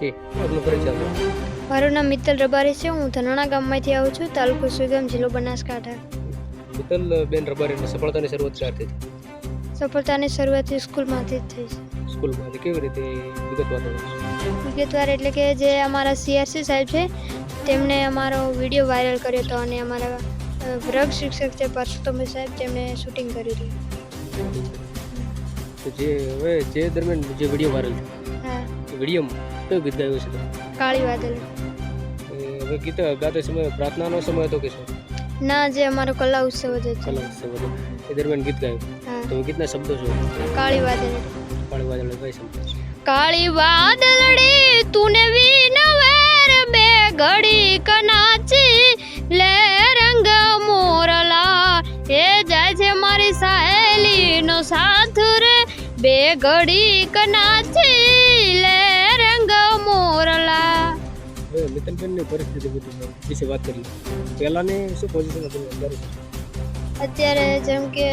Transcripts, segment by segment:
ઠીક આપનો પરિચય આપો. મારું નામ મિત્તલ રબારી છે. હું ધનાણા ગામમાંથી આવું છું. તાલુકો સુગમ જિલ્લો બનાસકાંઠા. મિત્તલ બેન રબારીની સફળતાની શરૂઆત ક્યારથી થઈ? સફળતાની શરૂઆત સ્કૂલમાંથી જ થઈ છે. સ્કૂલમાં કેવી રીતે વિગતવાર જણાવશો વિગતવાર એટલે કે જે અમારા સીઆરસી સાહેબ છે તેમણે અમારો વીડિયો વાયરલ કર્યો હતો અને અમારા અ, વર્ગ શિક્ષક છે પરસોત્તમ સાહેબ તેમણે શૂટિંગ કર્યું હતું તો જે હવે જે દરમિયાન જે વીડિયો વાયરલ થયો હા. એ વિડીયોમાં કયું ગીત ગાયું છે? કાળી વાદળ. હવે ગીત ગાતે સમય પ્રાર્થનાનો સમય હતો કે શું ના જે અમારો કલા ઉત્સવ જ હતો કલા ઉત્સવ હતો. એ દરમિયાન ગીત ગાયું? તો ગીતના શબ્દો શું? કાળી વાદળ. કાળી વાદળ કઈ શબ્દ કાળી વાદળડી તુને વિનવેર બે ઘડી કનાચી. લે રંગ મોરલા એ જાય છે મારી સહેલીનો સાથ રે બે ઘડી કનાચી. હવે પરિસ્થિતિ બધી વિશે વાત કરીએ પહેલાંની શું પોઝિશન હતી અત્યારે અત્યારે જેમ કે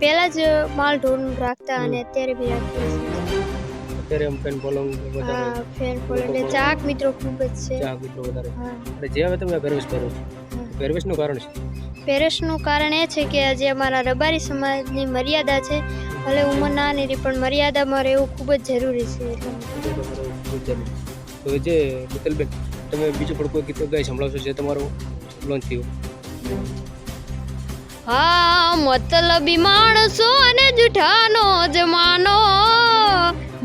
પહેલા જ માલ ઢોર રાખતા અને અત્યારે બી રાખીએ અત્યારે એમ ફેન ફોલોઈંગ વધારે ફેન ફોલો એટલે ચાક મિત્રો ખૂબ જ છે. ચાક મિત્રો વધારે. અને જે હવે તમે પહેરવેશ પહેરો છો. પહેરવેશનું કારણ છે પેરસનું કારણ એ છે કે આજે અમારા રબારી સમાજની મર્યાદા છે. ભલે ઉંમર નાની રહી પણ મર્યાદામાં રહેવું ખૂબ જ છે. એટલા જરૂરી છે. તો જે મિત્તલબેન તમે બીજું પણ કોઈ ગીત ગાઈ સંભળાવશો જે તમારો લોન્ચ થયું? હા, મતલબી માણસો અને જૂઠાનો જમાનો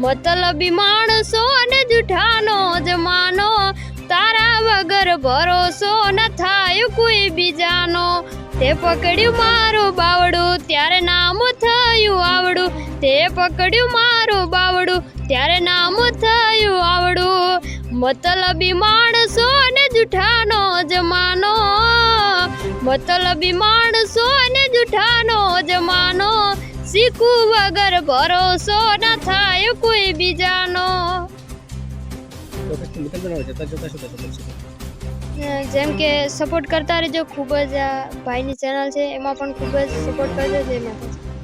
મતલબી માણસો અને જૂઠાનો જમાનો તારા વગર ભરોસો ન થાય કોઈ બીજાનો. તે પકડ્યું મારું બાવડું, ત્યારે નામ થયું આવડું. તે પકડ્યું મારું બાવડું, ત્યારે નામ થયું મતલબી માણસો ને જુઠાનો જમાનો. મતલબી માણસો ને જુઠાનો જમાનો. શીખવું વગર ભરોસો ન થાય કોઈ બીજાનો? જેમ કે સપોર્ટ કરતા રહેજો ખૂબ જ ભાઈની ચેનલ છે એમાં પણ ખૂબ જ સપોર્ટ કરજો જય માતાજી.